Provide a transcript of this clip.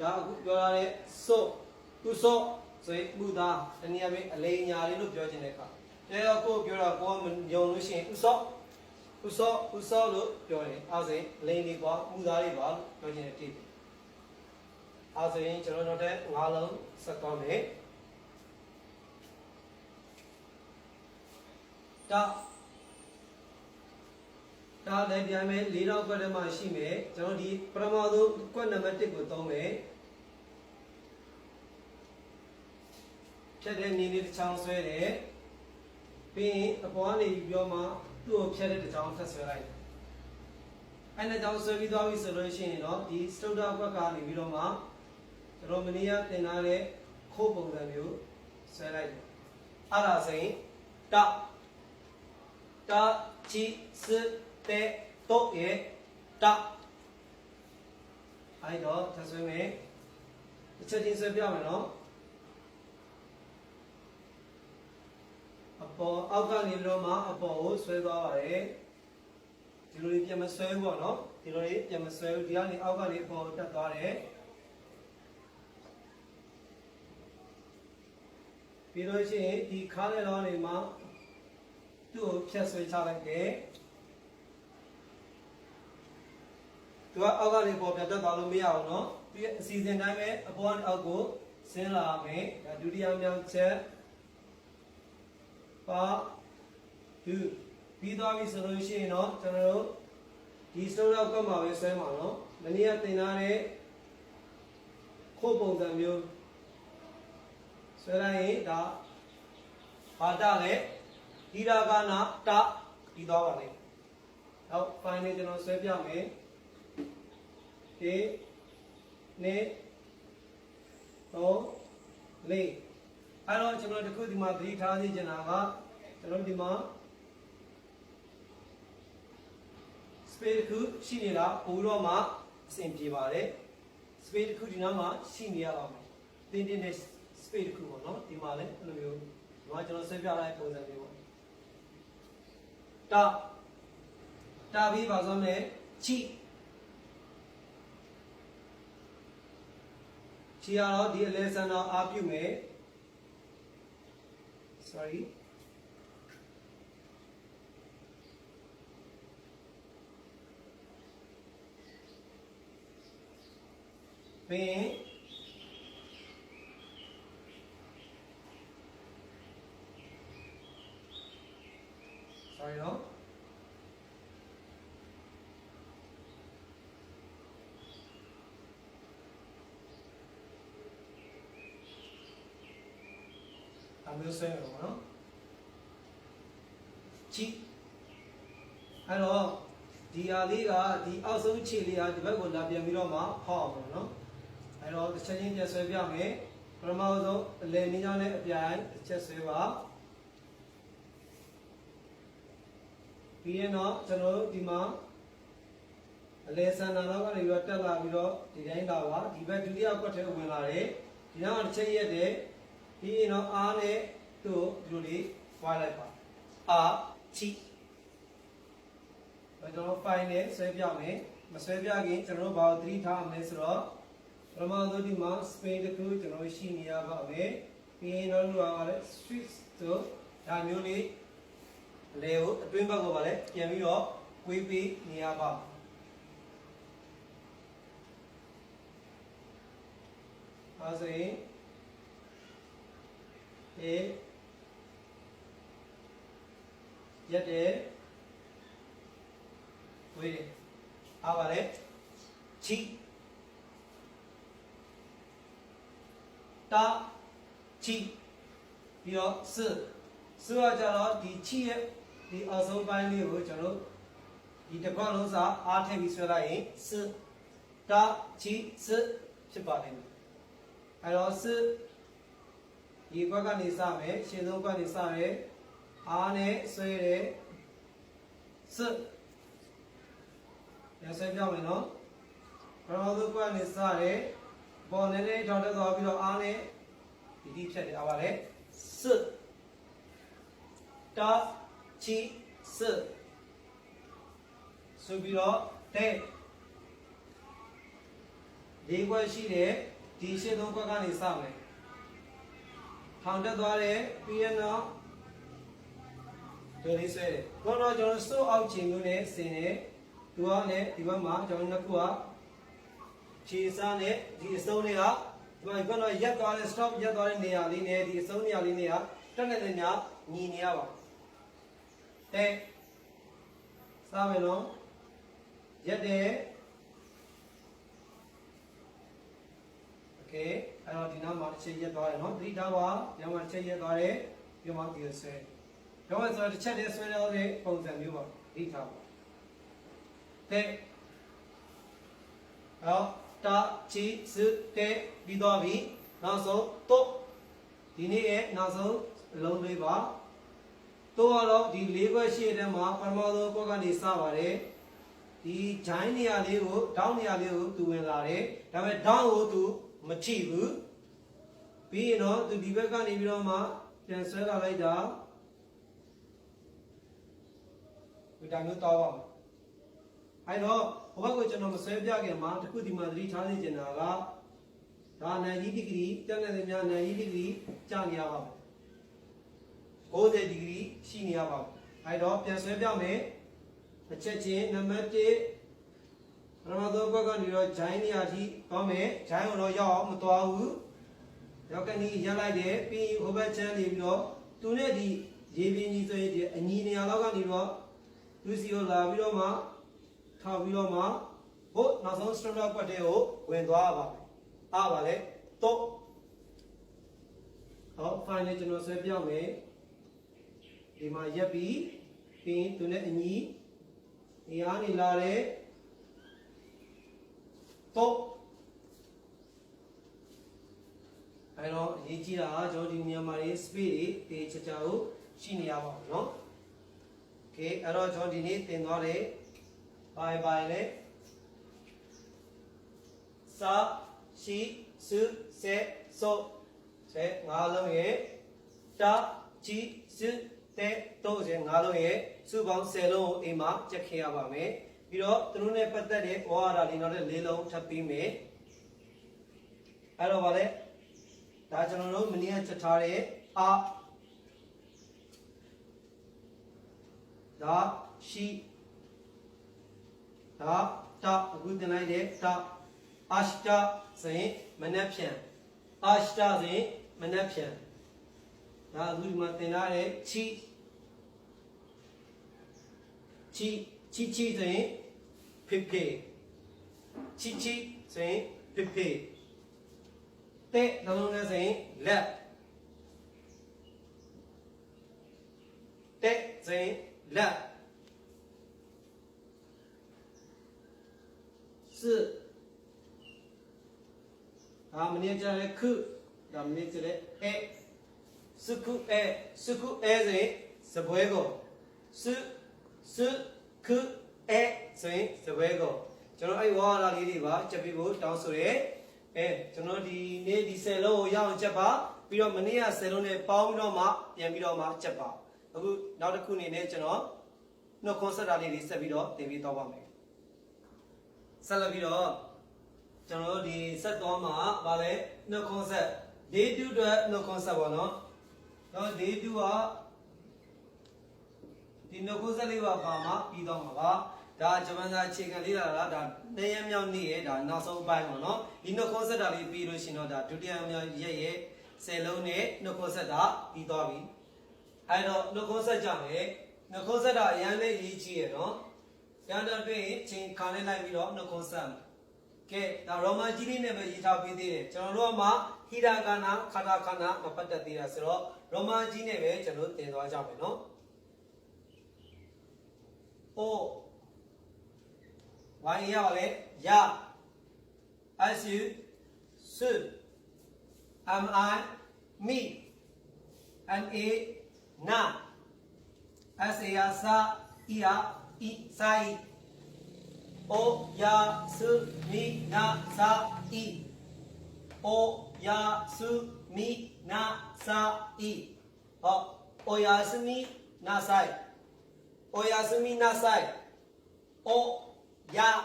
ဒါအခုပြောရတဲ့စို့သူစို့ဆိုရင်ဥသားတနည်းအားဖြင့်အလိညာလေးလို့ပြောခြင်းတဲ့အခါအဲတော့ကိုယ်ပြောတာကိုယ်ကမယုံလို့ရှိရင်ဥစို့ဥစို့ဥစို့လို့ပြောတယ်အဲဆိုရင်အလိလေးပါဥသားလေးပါလို့ပြောခြင်းတဲ့တိတယ်အဲဆိုရင်ကျွန်တော်တို့တဲ့၅လုံးဆက်သွားမယ်ဒါ ဒါလည်းပြန်မယ်၄တော့ခွက်ထဲမှာရှိမယ်ကျွန်တော်ဒီပထမဆုံးခွက်နံပါတ်1ကိုသုံးမယ်ဖြတ်တဲ့နေလေးတစ်ချောင်းဆွဲတယ်ပြီးရင်အပေါ်ကနေပြီးပြောမှသူ့ကိုဖြတ်တဲ့တစ်ချောင်းထပ်ဆွဲလိုက်အဲ့နဲ့ကြောင့်ဆွဲပြီးသွားပြီဆိုလို့ရှိရင်တော့ဒီစတုဒ္ဓခွက်ကနေပြီးတော့မှကျွန်တော်မနေ့ကသင်ထားတဲ့ခိုးပုံစံမျိုးဆွဲလိုက်တယ်အဲ့ဒါဆိုရင်တတချီစ တဲ့တော့ရဲ့တအဲ့တော့ထပ်ဆွဲမယ်တစ်ချက်ချင်းဆွဲပြမယ်နော်အပေါ်အောက်ကနေပြီးတော့မှအပေါ်ကိုဆွဲသွားပါတယ်ဒီလိုလေးပြန်မဆွဲဘူးပေါ့နော်ဒီလိုလေးပြန်မဆွဲဘူးဒီကနေအောက်ကနေအပေါ်ကိုတက်သွားတယ်ပြီးလို့ရှိရင်ဒီခါးလေးလောင်းနေမှာသူ့ကိုဖြတ်ဆွဲချလိုက်တယ် သူကအောက်ကနေပေါ်ပြန်တက်သွားလို့မရအောင်နော်သူရဲ့အစီအစဉ်တိုင်းပဲအပေါ်အောက်ကိုဆင်းလာမယ်ဒါဒုတိယမြောက်ချက်ပါသူပြီးသွားပြီဆိုလို့ရှိရင်တော့ကျွန်တော်တို့ဒီစတုတ်တော့ကောက်မှာပဲဆွဲမှာနော်မနေ့ကသင်ထားတဲ့ခိုးပုံစံမျိုးဆွဲလိုက်ရင်ဒါဘာတလဲဒီရာကနာတပြီးသွားပါလိမ့်ဟုတ် final ကျွန်တော်ဆွဲပြမယ် ဒီနေ့တော့လေးအဲ့တော့ကျွန်တော်တခုဒီမှာသတိထားသိချင်တာကကျွန်တော်ဒီမှာ space တစ်ခုရှိနေတာပို့တော့မှအဆင်ပြေပါတယ် space တစ်ခုဒီနားမှာရှိနေရအောင်တင်းတင်းနဲ့ space တစ်ခုပေါ့နော်ဒီမှာလည်းအဲ့လိုမျိုးဒီမှာကျွန်တော်ဆက်ပြလိုက်ပုံစံမျိုးပေါ့တာတာပြီးပါဆုံးမယ် ချိချီရတော့ဒီအလဲဆန်တော့အာပြုမယ် sorry ပြီးရင် sorry နော် အမျိုးဆွဲမယ်ပေါ့နော်ချီအဲ့တော့ဒီဟာလေးကဒီအောက်ဆုံးခြေလေးကဒီဘက်ကိုလာပြန်ပြီးတော့မှဖောက်အောင်ပေါ့နော်အဲ့တော့တစ်ချက်ချင်းပြန်ဆွဲပြမယ်ပထမဆုံးအလယ်နည်းကြောင်းနဲ့အပြိုင်တစ်ချက်ဆွဲပါပြီးရင်တော့ကျွန်တော်တို့ဒီမှာအလယ်ဆန္ဒတော့ကနေပြီးတော့တက်လာပြီးတော့ဒီတိုင်းလာပါဒီဘက်ဒုတိယကွက်ထဲဝင်လာတယ်ဒီနောက်ကတစ်ချက်ရက်တယ် ပြီးရင်တော့အားနဲ့သူ့ကိုဒီလိုလေးဝိုင်းလိုက်ပါအာချီကျွန်တော် file နဲ့ဆွဲပြမယ်မဆွဲပြခင်ကျွန်တော်တို့ဘာကိုသတိထားအောင်လဲဆိုတော့ပထမဆုံးဒီမှာ space တစ်ခုကျွန်တော်ရှိနေရပါမယ်ပြီးရင်တော့လို့ရပါတယ် switch ဆိုဒါမျိုးလေးအလဲကိုအတွင်းဘက်ကိုပါလဲပြန်ပြီးတော့ဝေးပေးနေရပါအဲဆိုရင် အေးရက်တယ်ဝေးတယ်အားပါလေချီတာချီပြီးတော့စစကကြတော့ဒီချီရဲ့ဒီအောက်ဆုံးပိုင်းလေးကိုကျွန်တော်တို့ဒီတစ်ခွက်လုံးစာအားထည့်ပြီးဆွဲလိုက်ရင်စတာချီစဖြစ်ပါလိမ့်မယ်အဲတော့စ ဒီခွက်ကနေစမယ်ရှင်းဆုံးခွက်ကနေစမယ်အားနဲ့ဆွဲတယ်စရဆွဲပြမယ်နော်ပထမဆုံးကွက်နေစတယ်ပေါ်နေနေထောက်တက်သွားပြီးတော့အားနဲ့ဒီဒီဖြတ်တယ်အားပါလေစတာချီစဆိုပြီးတော့တဲ့ဒ၄ခွက်ရှိတဲ့ဒီရှင်းသုံးခွက်ကနေစမယ် ထောင်တက်သွားတယ်ပြီးရနောက်ဒီလေးဆွဲတယ်ကျွန်တော်ကျွန်တော်စိုးအောက်ခြင်းမျိုးနဲ့ဆင်တယ်သူကလည်းဒီဘက်မှာကျွန်တော်နှစ်ခုကခြေစားနဲ့ဒီအစုံလေးကဒီမှာကျွန်တော်ရက်သွားတဲ့ stop ရက်သွားတဲ့နေရာလေးနဲ့ဒီအစုံနေရာလေးနဲ့ကတက်နေတဲ့ညညီနေရပါတဲ့စားမယ်နော်ရက်တယ် okay အဲ့တော့ဒီနားမှာတစ်ချက်ရက်သွားတယ်နော်သတိထားပါဒီနားမှာတစ်ချက်ရက်သွားတယ်ပြောမှဒီဆွဲပြောမှဆိုတစ်ချက်တည်းဆွဲတော့တဲ့ပုံစံမျိုးပါသတိထားပါတဲ့အော်တာချီစတဲ့ပြီးသွားပြီနောက်ဆုံးတော့ဒီနေ့ရဲ့နောက်ဆုံးအလုံးလေးပါတော့တော့ဒီ၄ခွက်ရှိတဲ့မှာပထမဆုံးခွက်ကနေစပါတယ်ဒီဂျိုင်းနေရာလေးကိုဒေါင်းနေရာလေးကိုသူဝင်လာတယ်ဒါပေမဲ့ဒေါင်းကိုသူ မထိဘူးပြီးရင်တော့သူဒီဘက်ကနေပြီးတော့မှပြန်ဆွဲလာလိုက်တာဒီတိုင်းမျိုးတောက်အောင်အဲတော့ဘဝကိုကျွန်တော်မဆွဲပြခင်မှာတခုဒီမှာသတိထားနေကြတာကဒါနိုင်ကြီးဒီဂရီတက်နေတဲ့များနိုင်ကြီးဒီဂရီကြာနေရပါဘူး90ဒီဂရီရှိနေရပါဘူးအဲတော့ပြန်ဆွဲပြမယ်တစ်ချက်ချင်းနံပါတ်1 ပထမဆုံးဘက်ကနေတော့ဂျိုင်းနေရာထိသွားမယ်ဂျိုင်းကိုတော့ရောက်အောင်မသွားဘူးရောက်ကနီးရက်လိုက်တယ်ပြီးရင်ဟိုဘက်ချမ်းနေပြီးတော့သူနဲ့ဒီရေပြင်းကြီးဆိုရင်ဒီအညီနေရာလောက်ကနေတော့သူစီကိုလာပြီးတော့မှထောက်ပြီးတော့မှဟိုနောက်ဆုံး standard ကွက်တဲ့ကိုဝင်သွားပါမယ်အားပါလေတော့ဟော final ကျွန်တော်ဆွဲပြမယ်ဒီမှာရက်ပြီးပြီးရင်သူနဲ့အညီနေရာနေလာတဲ့ တော့အဲတော့အရေးကြီးတာကကျွန်တော်ဒီမြန်မာတွေ speed တွေတေချာချာကိုရှိနေရပါဘူးเนาะโอเคအဲ့တော့ကျွန်တော်ဒီနေ့သင်သွားတဲ့ bye bye လေစာရှိစုစေစောစေငါးလုံးရဲ့တာချီစုတဲ့တော့စေငါးလုံးရဲ့စုပေါင်း10လုံးကိုအိမ်မှာကြက်ခဲ့ရပါမယ် ပြီးတော့သူတို့နဲ့ပတ်သက်တဲ့ဝါရလေးနောက်တဲ့၄လုံးထပ်ပြီးမယ်အဲ့တော့ဗါလဲဒါကျွန်တော်တို့မနေ့ကချက်ထားတဲ့အဒါရှိဒါတာအခုတင်လိုက်တဲ့တာအရှတာဆိုရင်မနှက်ဖြန်အရှတာဆိုရင်မနှက်ဖြန်ဒါအခုဒီမှာတင်ထားတဲ့ချီချီချီချီဆိုရင် ဖေဖေချီချီဆိုရင်ဖေဖေတဲ့နှလုံးနဲ့ဆိုရင်လက်တဲ့ဆိုရင်လက်四ဒါမနေ့ကျတဲ့ခုဒါမနေ့ကျတဲ့အဲစကုအဲစကုအဲဆိုရင်စပွဲကိုစစခု အဲဆိုရင်စပွဲကိုကျွန်တော်အဲ့ဝါလာလေးတွေပါချက်ပြီးဖို့တောင်းဆိုရဲအဲကျွန်တော်ဒီနေ့ဒီ10လုံးကိုရအောင်ချက်ပါပြီးတော့မနေ့က10လုံးနဲ့ပေါင်းပြီးတော့မှပြန်ပြီးတော့မှချက်ပါအခုနောက်တစ်ခုအနေနဲ့ကျွန်တော်နှုတ်ခွန်းဆက်တာလေးတွေဆက်ပြီးတော့တင်ပြီးတော့ပါမယ်ဆက်လက်ပြီးတော့ကျွန်တော်တို့ဒီဆက်သွားမှာဗာလဲနှုတ်ခွန်းဆက် day 2အတွက်နှုတ်ခွန်းဆက်ပါတော့တော့ day 2ကဒီနှုတ်ခွန်းဆက်လေးပါပါမှာပြီးတော့မှာပါ ဒါဂျပန်စာအခြေခံလေးလာတာဒါနှစ်ရက်မြောက်နေ့ရဲ့ဒါနောက်ဆုံးပိုင်းပါနော်ဒီနှုတ်ခွန်းဆက်တာလေးပြီးလို့ရှိရင်တော့ဒါဒုတိယမြောက်ရက်ရဲ့10လုံးနဲ့နှုတ်ခွန်းဆက်တာပြီးသွားပြီအဲတော့နှုတ်ခွန်းဆက်ကြမယ်နှုတ်ခွန်းဆက်တာအရင်လေးအရေးကြီးရယ်နော်ကျန်တော့တွေ့ရင်ချိန်ခါနဲ့လိုက်ပြီးတော့နှုတ်ခွန်းဆက်မယ်ကဲဒါရောမန်ကြီးလေးနဲ့ပဲရေးထားပေးသေးတယ်ကျွန်တော်တို့ကမှဟီရာဂနာခါတာခနာမပတ်သက်သေးတာဆိုတော့ရောမန်ကြီးနဲ့ပဲကျွန်တော်သင်သွားကြမယ်နော်။အို ワンヤワレヤあシュスアムアイミアンエナアセヤサイやいさいおやすみなさいおやすみなさいおやすみなさいお呀